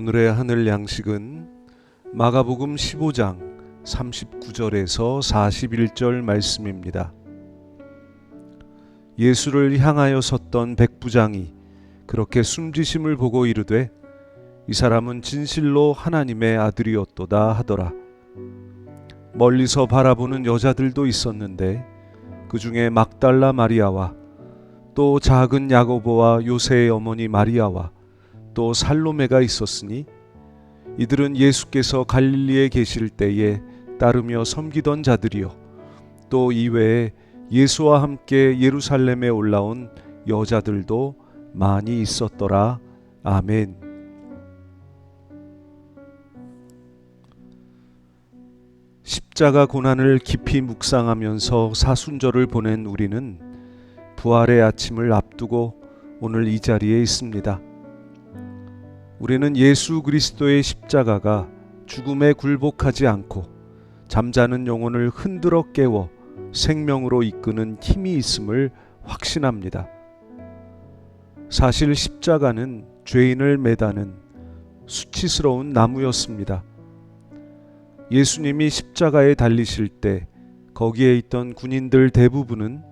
오늘의 하늘 양식은 마가복음 15장 39절에서 41절 말씀입니다. 예수를 향하여 섰던 백부장이 그렇게 숨지심을 보고 이르되 이 사람은 진실로 하나님의 아들이었도다 하더라. 멀리서 바라보는 여자들도 있었는데 그 중에 막달라 마리아와 또 작은 야고보와 요새의 어머니 마리아와 또 살로메가 있었으니 이들은 예수께서 갈릴리에 계실 때에 따르며 섬기던 자들이요 또 이외에 예수와 함께 예루살렘에 올라온 여자들도 많이 있었더라 아멘. 십자가 고난을 깊이 묵상하면서 사순절을 보낸 우리는 부활의 아침을 앞두고 오늘 이 자리에 있습니다. 우리는 예수 그리스도의 십자가가 죽음에 굴복하지 않고 잠자는 영혼을 흔들어 깨워 생명으로 이끄는 힘이 있음을 확신합니다. 사실 십자가는 죄인을 매다는 수치스러운 나무였습니다. 예수님이 십자가에 달리실 때 거기에 있던 군인들 대부분은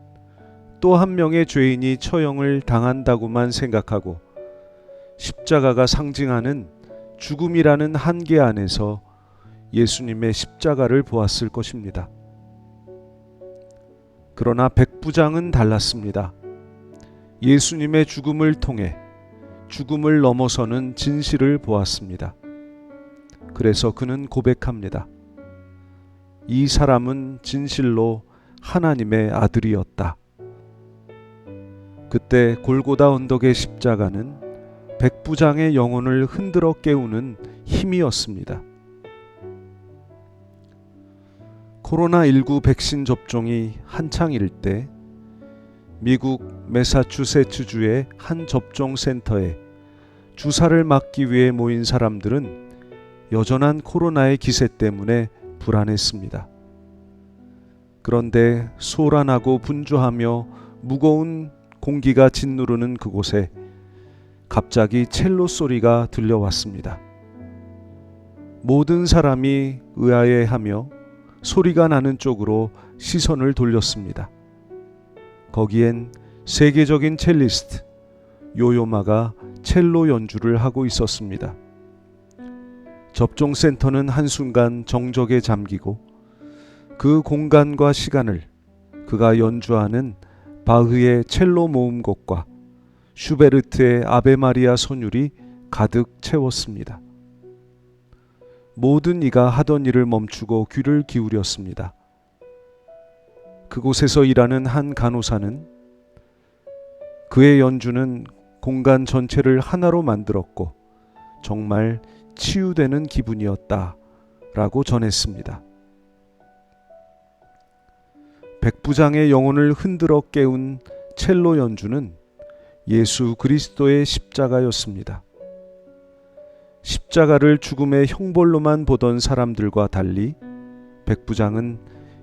또 한 명의 죄인이 처형을 당한다고만 생각하고 십자가가 상징하는 죽음이라는 한계 안에서 예수님의 십자가를 보았을 것입니다. 그러나 백부장은 달랐습니다. 예수님의 죽음을 통해 죽음을 넘어서는 진실을 보았습니다. 그래서 그는 고백합니다. 이 사람은 진실로 하나님의 아들이었다. 그때 골고다 언덕의 십자가는 백부장의 영혼을 흔들어 깨우는 힘이었습니다. 코로나19 백신 접종이 한창일 때 미국 매사추세츠주의 한 접종 센터에 주사를 맞기 위해 모인 사람들은 여전한 코로나의 기세 때문에 불안했습니다. 그런데 소란하고 분주하며 무거운 공기가 짓누르는 그곳에 갑자기 첼로 소리가 들려왔습니다. 모든 사람이 의아해하며 소리가 나는 쪽으로 시선을 돌렸습니다. 거기엔 세계적인 첼리스트 요요마가 첼로 연주를 하고 있었습니다. 접종센터는 한순간 정적에 잠기고 그 공간과 시간을 그가 연주하는 바흐의 첼로 모음곡과 슈베르트의 아베 마리아 선율이 가득 채웠습니다. 모든 이가 하던 일을 멈추고 귀를 기울였습니다. 그곳에서 일하는 한 간호사는 그의 연주는 공간 전체를 하나로 만들었고 정말 치유되는 기분이었다 라고 전했습니다. 백부장의 영혼을 흔들어 깨운 첼로 연주는 예수 그리스도의 십자가였습니다. 십자가를 죽음의 형벌로만 보던 사람들과 달리 백부장은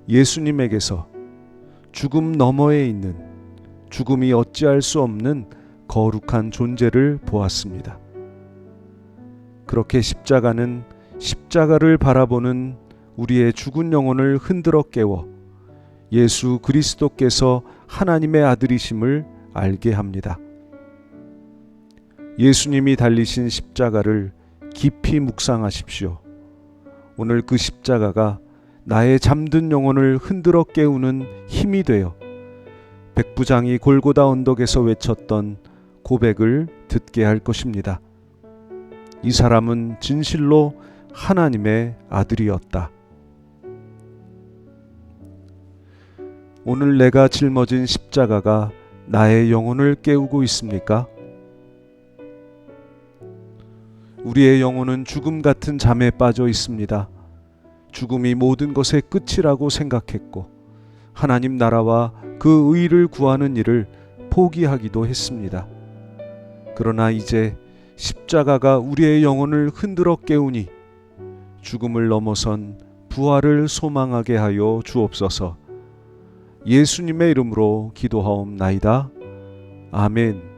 예수님에게서 죽음 너머에 있는 죽음이 어찌할 수 없는 거룩한 존재를 보았습니다. 그렇게 십자가는 십자가를 바라보는 우리의 죽은 영혼을 흔들어 깨워 예수 그리스도께서 하나님의 아들이심을 알게 합니다. 예수님이 달리신 십자가를 깊이 묵상하십시오. 오늘 그 십자가가 나의 잠든 영혼을 흔들어 깨우는 힘이 되어 백부장이 골고다 언덕에서 외쳤던 고백을 듣게 할 것입니다. 이 사람은 진실로 하나님의 아들이었다. 오늘 내가 짊어진 십자가가 나의 영혼을 깨우고 있습니까? 우리의 영혼은 죽음 같은 잠에 빠져 있습니다. 죽음이 모든 것의 끝이라고 생각했고 하나님 나라와 그 의를 구하는 일을 포기하기도 했습니다. 그러나 이제 십자가가 우리의 영혼을 흔들어 깨우니 죽음을 넘어선 부활을 소망하게 하여 주옵소서. 예수님의 이름으로 기도하옵나이다. 아멘.